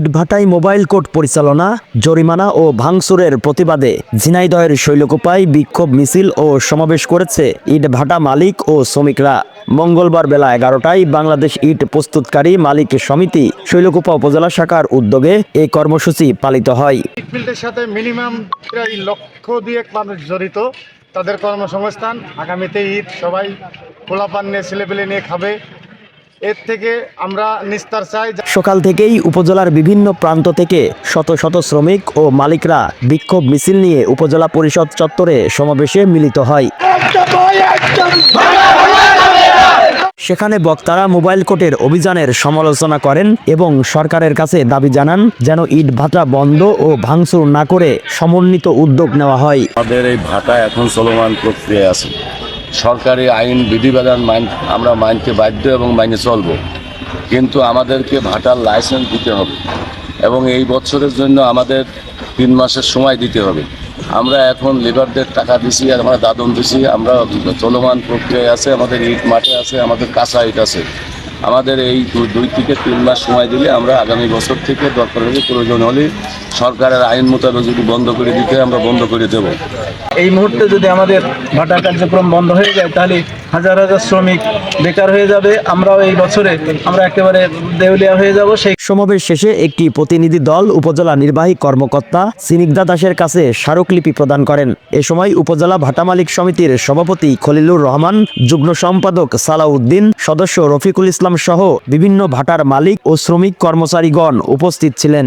ইটভাটায় mobile court পরিচালনা, জরিমানা ও ভাঙচুরের প্রতিবাদে ঝিনাইদহের শৈলকুপায় বিক্ষোভ মিছিল ও সমাবেশ করেছে ইটভাটা মালিক ও শ্রমিকরা। মঙ্গলবার বেলা এগারোটায় বাংলাদেশ ইট প্রস্তুতকারী মালিক সমিতি শৈলকুপা উপজেলা শাখার উদ্যোগে এই কর্মসূচি পালিত হয়। সাথে মিনিমাম প্রায় লক্ষ দুয়েক মানুষ জড়িত। তাদের কর্মসংস্থান, আগামীতে ঈদ সবাই খোলাপান নিয়ে ছেলেপেলে নিয়ে খাবে। এর থেকে আমরা নিস্তার চাই সকাল থেকেই উপজেলার বিভিন্ন প্রান্ত থেকে শত শত শ্রমিক ও মালিকরা বিক্ষোভ মিছিল নিয়ে উপজেলা পরিষদ চত্বরে সমাবেশে মিলিত হয়। সেখানে বক্তারা মোবাইল কোর্টের অভিযানের সমালোচনা করেন এবং সরকারের কাছে দাবি জানান যেন ইট ভাটা বন্ধ ও ভাঙচুর না করে সমন্বিত উদ্যোগ নেওয়া হয়। আমাদের এই ভাটা এখন চলমান প্রক্রিয়া আছে। সরকারি আইন, বিধিবিধান মাইন, আমরা মাইনকে বাধ্য এবং মাইনে চলব। কিন্তু আমাদেরকে ভাটার লাইসেন্স দিতে হবে এবং এই বছরের জন্য আমাদের তিন মাসের সময় দিতে হবে। আমরা এখন লেবারদের টাকা দিছি আর আমরা দাদন দিছি, আমরা চলমান প্রক্রিয়ায় আছে, আমাদের ইট মাঠে আছে, আমাদের কাঁচা ইট আছে। আমাদের এই দুই থেকে তিন মাস সময় দিলে আমরা আগামী বছর থেকে দরকার হলে প্রয়োজন হলে সরকারের আইন মোতাবেক যদি বন্ধ করে দিতে আমরা বন্ধ করে দেব। এই মুহূর্তে যদি আমাদের ভাটা কার্যক্রম বন্ধ হয়ে যায়, তাহলে হাজার হাজার শ্রমিক বেকার হয়ে যাবে আমরাও এই বছরে আমরা একেবারে দেউলিয়া হয়ে যাব সেই সমাবেশ শেষে একটি প্রতিনিধি দল উপজেলা নির্বাহী কর্মকর্তা সিনিকদা দাসের কাছে স্মারকলিপি প্রদান করেন এ সময় উপজেলা ভাটা মালিক সমিতির সভাপতি খলিলুর রহমান যুগ্ম সম্পাদক সালাউদ্দিন সদস্য রফিকুল ইসলাম সহ বিভিন্ন ভাটার মালিক ও শ্রমিক কর্মচারীগণ উপস্থিত ছিলেন